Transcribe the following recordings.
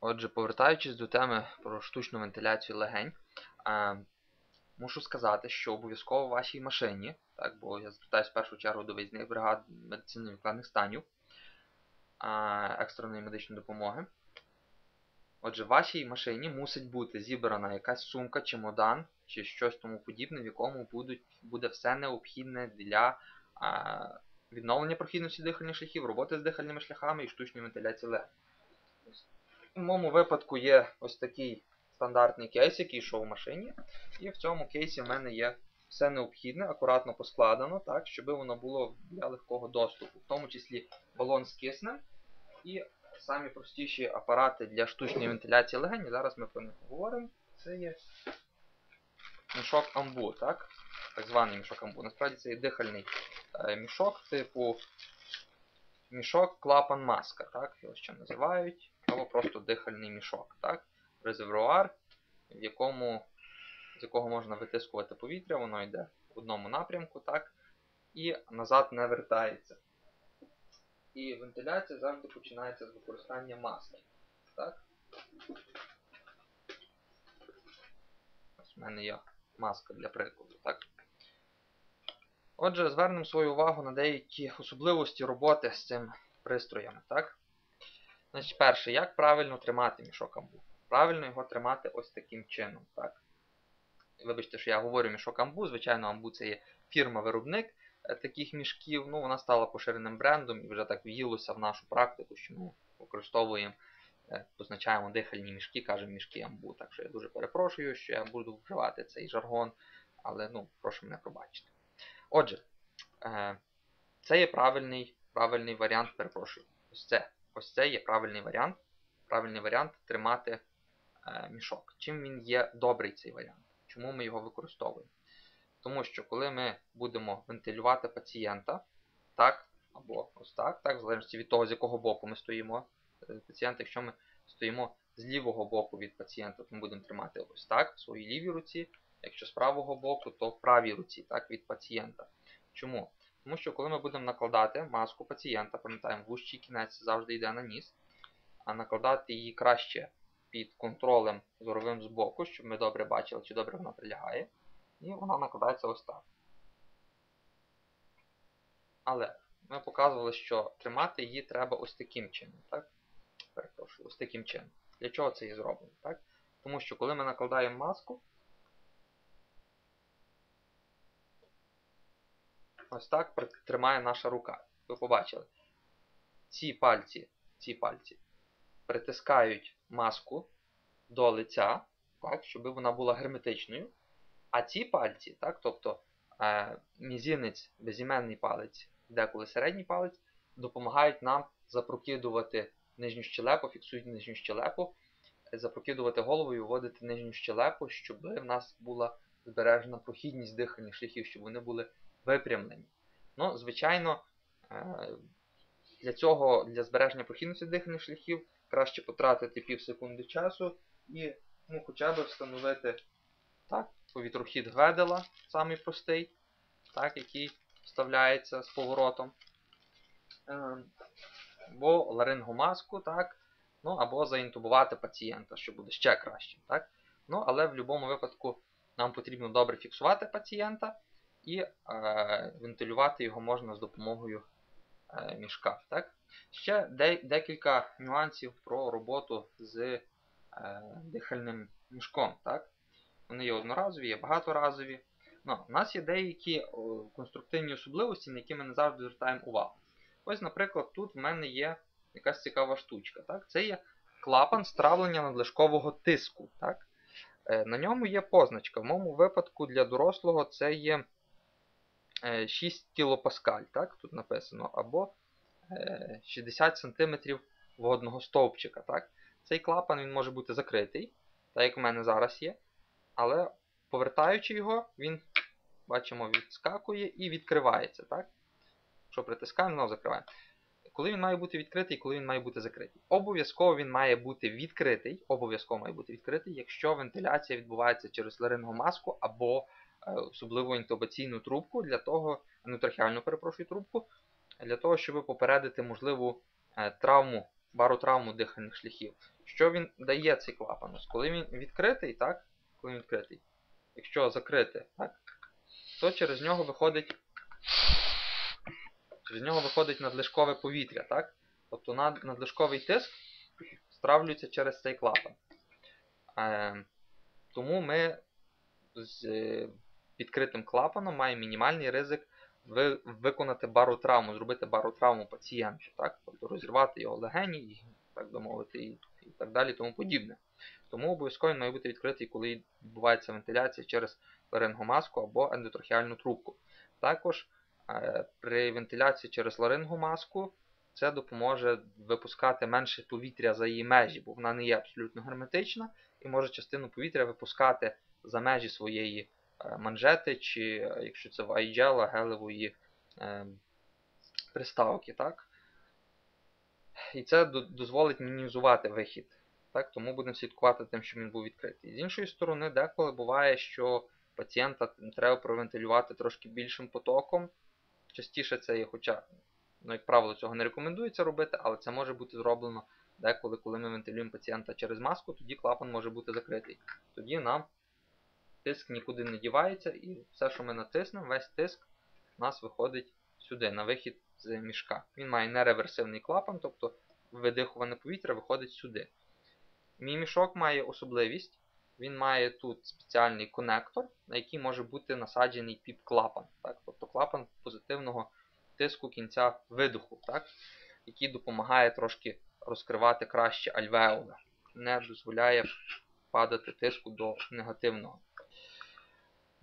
Отже, повертаючись до теми про штучну вентиляцію легень, е, мушу сказати, що обов'язково в вашій машині, так, бо я звертаюся в першу чергу до виїзних бригад медицини невідкладних станів е, екстреної медичної допомоги. Отже, в вашій машині мусить бути зібрана якась сумка, чемодан чи щось тому подібне, в якому будуть, буде все необхідне для е, відновлення прохідності дихальних шляхів, роботи з дихальними шляхами і штучної вентиляції легень. У моєму випадку є ось такий стандартний кейс, який йшов в машині. І в цьому кейсі в мене є все необхідне, акуратно поскладено, так, щоб воно було для легкого доступу, в тому числі балон з киснем і самі простіші апарати для штучної вентиляції легень. Зараз ми про них поговоримо. Це є мішок амбу, так? так званий мішок амбу. Насправді це є дихальний е, мішок, типу мішок клапан маска, так? Його ще називають або просто дихальний мішок. так? Резервуар, в якому, з якого можна витискувати повітря, воно йде в одному напрямку, так? і назад не вертається. І вентиляція завжди починається з використання маски. Так? Ось в мене є маска для прикладу. так? Отже, звернемо свою увагу на деякі особливості роботи з цим пристроями. так? Значить, перше, як правильно тримати мішок амбу? Правильно його тримати ось таким чином. так? Вибачте, що я говорю мішок амбу. Звичайно, амбу це є фірма-виробник е, таких мішків. Ну, Вона стала поширеним брендом і вже так в'їлося в нашу практику, що ми використовуємо, е, позначаємо дихальні мішки, кажемо мішки амбу. Так що я дуже перепрошую, що я буду вживати цей жаргон, але ну, прошу мене пробачити. Отже, е, це є правильний, правильний варіант, перепрошую. Ось це. Ось це є правильний варіант. Правильний варіант тримати е, мішок. Чим він є добрий цей варіант? Чому ми його використовуємо? Тому що коли ми будемо вентилювати пацієнта, так, або ось так, так, в залежності від того, з якого боку ми стоїмо е, пацієнта, якщо ми стоїмо з лівого боку від пацієнта, то ми будемо тримати ось так, в своїй лівій руці. Якщо з правого боку, то в правій руці, так, від пацієнта. Чому? Тому що коли ми будемо накладати маску пацієнта, пам'ятаємо, вущий кінець завжди йде на ніс, а накладати її краще під контролем зоровим збоку, щоб ми добре бачили, чи добре вона прилягає. І вона накладається ось так. Але ми показували, що тримати її треба ось таким чином. так? Перепрошую, ось таким чином. Для чого це і зроблено? так? Тому що коли ми накладаємо маску, ось так тримає наша рука. Ви побачили. Ці пальці ці пальці притискають маску до лиця, так, щоб вона була герметичною. А ці пальці, так, тобто е, мізинець, безіменний палець, деколи середній палець, допомагають нам запрокидувати нижню щелепу, фіксують нижню щелепу, запрокидувати голову і виводити нижню щелепу, щоб в нас була збережена прохідність дихальних шляхів, щоб вони були випрямлені. Ну, Звичайно, е, для цього, для збереження прохідності дихальних шляхів, краще потратити пів секунди часу і ну, хоча б встановити так, повітрохід Гведела, самий простий, так, який вставляється з поворотом. Або ларингомаску, так, ну, або заінтубувати пацієнта, що буде ще краще. Так? Ну, Але в будь-якому випадку нам потрібно добре фіксувати пацієнта і е, вентилювати його можна з допомогою е, мішка. Так? Ще де, декілька нюансів про роботу з е, дихальним мішком. Так? Вони є одноразові, є багаторазові. Ну, У нас є деякі конструктивні особливості, на які ми не завжди звертаємо увагу. Ось, наприклад, тут в мене є якась цікава штучка. Так? Це є клапан стравлення надлишкового тиску. Так? На ньому є позначка. В моєму випадку для дорослого це є 6 е, кПа, так, тут написано, або 60 е, см водного стовпчика. Так. Цей клапан він може бути закритий, так як у мене зараз є. Але повертаючи його, він, бачимо, відскакує і відкривається. так. Якщо притискаємо, знову закриваємо. Коли він має бути відкритий коли він має бути закритий. Обов'язково він має бути відкритий, обов'язково має бути відкритий, якщо вентиляція відбувається через ларингомаску або особливо інтубаційну трубку для того, ну, трахеальну перепрошую трубку, для того, щоб попередити можливу е, травму баротравму дихальних шляхів. Що він дає цей клапан? Коли він відкритий, так? Коли він відкритий, якщо закрити, так? то через нього виходить через нього виходить надлишкове повітря, так? Тобто надлишковий тиск стравлюється через цей клапан. Е, тому ми з е, відкритим клапаном маємо мінімальний ризик виконати баротравму, зробити баротравму пацієнту, так? тобто розірвати його легені, так би мовити, і, і так далі, тому подібне. Тому обов'язково має бути відкритий, коли відбувається вентиляція через ларингомаску або ендотрахеальну трубку. Також е, при вентиляції через ларингомаску це допоможе випускати менше повітря за її межі, бо вона не є абсолютно герметична і може частину повітря випускати за межі своєї манжети, чи е, якщо це в айджела, гелевої е, приставки. Так? І це дозволить мінімізувати вихід. Так? Тому будемо слідкувати тим, що він був відкритий. З іншої сторони, деколи буває, що пацієнта треба провентилювати трошки більшим потоком. Частіше це є, хоча, ну, як правило, цього не рекомендується робити, але це може бути зроблено деколи, коли ми вентилюємо пацієнта через маску, тоді клапан може бути закритий. Тоді нам тиск нікуди не дівається, і все, що ми натиснемо, весь тиск у нас виходить сюди, на вихід з мішка. Він має нереверсивний клапан, тобто видихуване повітря виходить сюди. Мій мішок має особливість. Він має тут спеціальний конектор, на який може бути насаджений піп-клапан. Тобто клапан позитивного тиску кінця видоху, так? який допомагає трошки розкривати краще альвеоли. Не дозволяє падати тиску до негативного.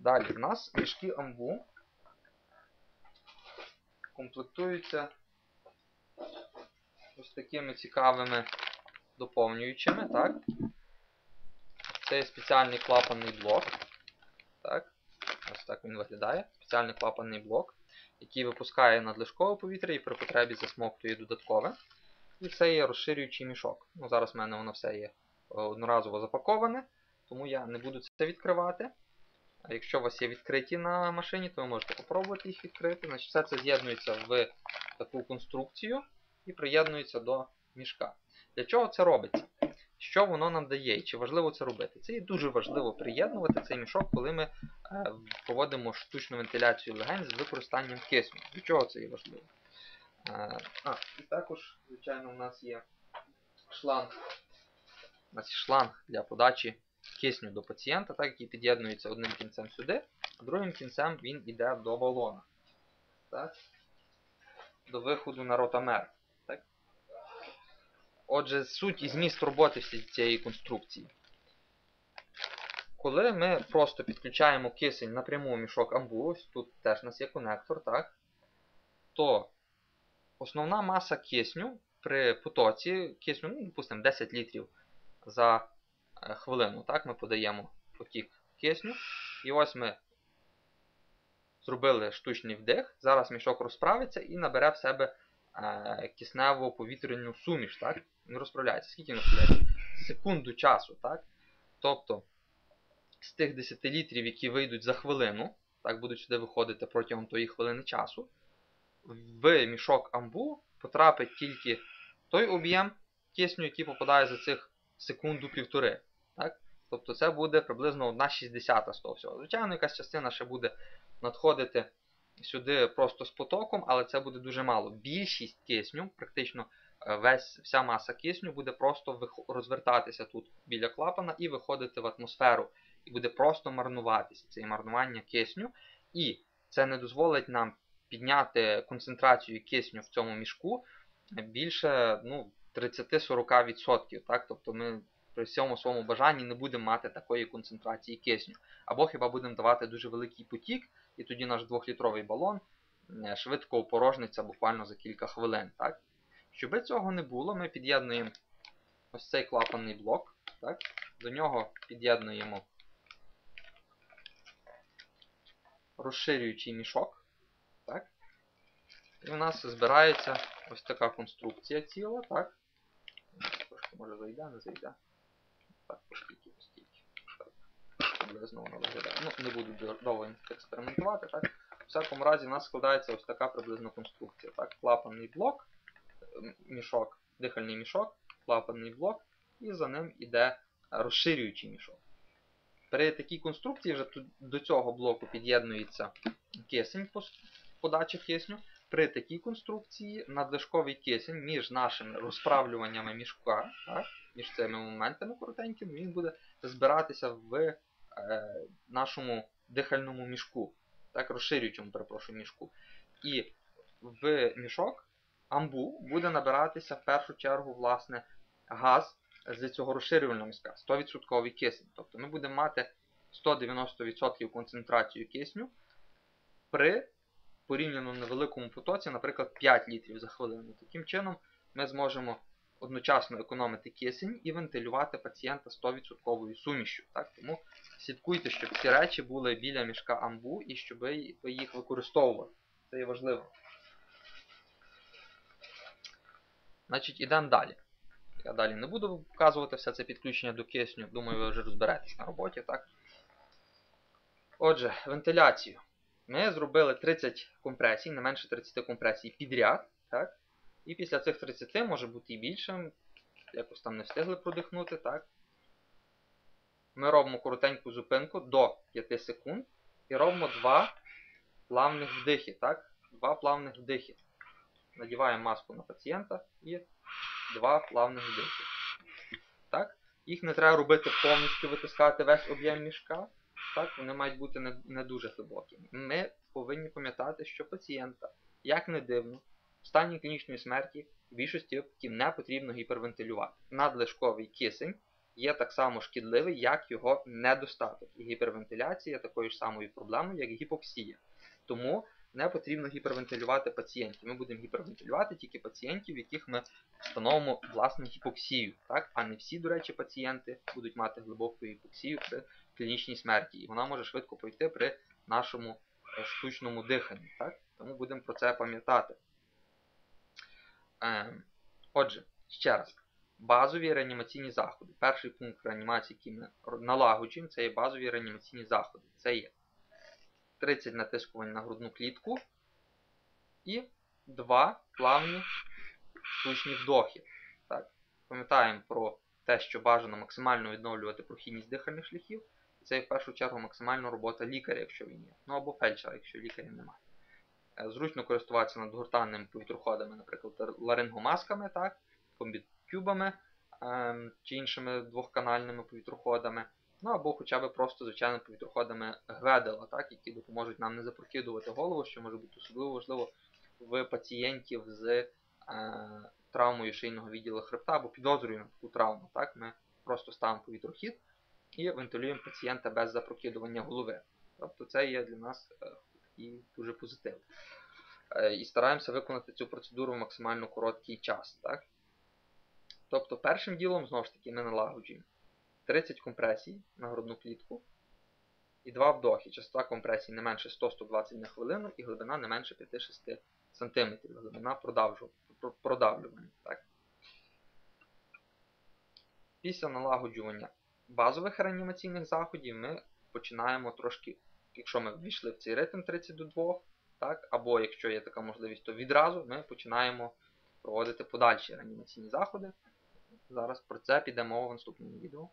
Далі, в нас мішки амбу комплектуються ось такими цікавими доповнюючими. так? Це є спеціальний клапанний блок. Так? Ось так він виглядає. Спеціальний клапанний блок, який випускає надлишкове повітря і при потребі засмоктує додаткове. І це є розширюючий мішок. Ну, Зараз в мене воно все є е, одноразово запаковане, тому я не буду це відкривати. А якщо у вас є відкриті на машині, то ви можете спробувати їх відкрити. Значить, Все це з'єднується в таку конструкцію і приєднується до мішка. Для чого це робиться? Що воно нам дає і чи важливо це робити? Це є дуже важливо приєднувати цей мішок, коли ми е, проводимо штучну вентиляцію легень з використанням кисню. Для чого це є важливо? Е, а, і також, звичайно, у нас є шланг. У нас є шланг для подачі кисню до пацієнта, так, який під'єднується одним кінцем сюди, а другим кінцем він йде до балона. Так? До виходу на ротамер. Так? Отже, суть і зміст роботи цієї конструкції. Коли ми просто підключаємо кисень напряму в мішок амбу, ось тут теж у нас є конектор, так? то основна маса кисню при потоці, кисню, ну, допустимо, 10 літрів за хвилину, так, ми подаємо потік кисню. І ось ми зробили штучний вдих. Зараз мішок розправиться і набере в себе е, кисневу повітряну суміш. так? Він розправляється. Скільки він розправляється? Секунду часу. так? Тобто з тих 10 літрів, які вийдуть за хвилину, так будуть сюди виходити протягом тої хвилини часу, в мішок амбу потрапить тільки той об'єм кисню, який попадає за цих секунду-півтори. Тобто це буде приблизно 1,60 з того всього. Звичайно, якась частина ще буде надходити сюди просто з потоком, але це буде дуже мало. Більшість кисню, практично е, весь, вся маса кисню буде просто розвертатися тут біля клапана і виходити в атмосферу. І буде просто марнуватися. Це є марнування кисню. І це не дозволить нам підняти концентрацію кисню в цьому мішку більше ну, 30-40%. Так? Тобто ми при всьому своєму бажанні не будемо мати такої концентрації кисню. Або хіба будемо давати дуже великий потік, і тоді наш 2-літровий балон швидко опорожниться буквально за кілька хвилин. Так? Щоб цього не було, ми під'єднуємо ось цей клапанний блок. Так? До нього під'єднуємо розширюючий мішок. Так? І у нас збирається ось така конструкція ціла, так? Трошки може зайде, не зайде. Так, поскільки. Приблизно воно виглядає. Ну, не буду довго експериментувати, так? В всякому разі, у нас складається ось така приблизно конструкція. Так, клапанний блок, мішок, дихальний мішок, клапанний блок, і за ним іде розширюючий мішок. При такій конструкції вже до цього блоку під'єднується кисень пос- подача кисню. При такій конструкції надлишковий кисень між нашими розправлюваннями мішка, так, між цими моментами коротенькими, він буде збиратися в е, нашому дихальному мішку, так, розширюючому, перепрошую, мішку. І в мішок амбу буде набиратися в першу чергу власне, газ з цього розширювального мішка, 100% кисень. Тобто ми будемо мати 190% концентрацію кисню при порівняно невеликому потоці, наприклад, 5 літрів за хвилину. Таким чином ми зможемо одночасно економити кисень і вентилювати пацієнта 100% сумішю. Так? Тому слідкуйте, щоб ці речі були біля мішка амбу і щоб ви їх використовували. Це є важливо. Значить, ідемо далі. Я далі не буду показувати все це підключення до кисню. Думаю, ви вже розберетесь на роботі, так? Отже, вентиляцію. Ми зробили 30 компресій, не менше 30 компресій підряд. так? І після цих 30 може бути і більше. Якось там не встигли продихнути, так? Ми робимо коротеньку зупинку до 5 секунд і робимо два плавних вдихи, так? Два плавних вдихи. Надіваємо маску на пацієнта і два плавних вдихи. Так? Їх не треба робити повністю витискати весь об'єм мішка. Так, вони мають бути не, не дуже глибокими. Ми повинні пам'ятати, що пацієнта, як не дивно, в стані клінічної смерті в більшості випадків не потрібно гіпервентилювати. Надлишковий кисень є так само шкідливий, як його недостаток. І гіпервентиляція є такою ж самою проблемою, як гіпоксія. Тому не потрібно гіпервентилювати пацієнтів. Ми будемо гіпервентилювати тільки пацієнтів, в яких ми встановимо власне гіпоксію. Так? А не всі, до речі, пацієнти будуть мати глибоку гіпоксію при клінічній смерті. І вона може швидко пройти при нашому е, штучному диханні. Так? Тому будемо про це пам'ятати. Ем, Отже, ще раз. Базові реанімаційні заходи. Перший пункт реанімації, який ми налагоджуємо, це є базові реанімаційні заходи. Це є 30 натискувань на грудну клітку і 2 плавні штучні вдохи. Так. Пам'ятаємо про те, що бажано максимально відновлювати прохідність дихальних шляхів. Це в першу чергу максимальна робота лікаря, якщо він є. Ну або фельдшера, якщо лікаря немає. Е, Зручно користуватися надгортанними повітроходами, наприклад, ларингомасками, так, комбітюбами ем, чи іншими двохканальними повітроходами. Ну або хоча б просто звичайними повітроходами Гведела, так, які допоможуть нам не запрокидувати голову, що може бути особливо важливо в пацієнтів з е, травмою шийного відділу хребта або підозрюємо таку травму. Так? Ми просто ставимо повітрохід і вентилюємо пацієнта без запрокидування голови. Тобто це є для нас е, такий дуже позитив. Е, І стараємося виконати цю процедуру в максимально короткий час. Так? Тобто першим ділом, знову ж таки, ми налагоджуємо 30 компресій на грудну клітку і 2 вдохи. Частота компресій не менше 100-120 на хвилину і глибина не менше 5-6 см. Глибина продавлювання. Так? Після налагоджування базових реанімаційних заходів ми починаємо трошки, якщо ми ввійшли в цей ритм 30 до 2, так, або якщо є така можливість, то відразу ми починаємо проводити подальші реанімаційні заходи. Зараз про це піде мова в наступному відео.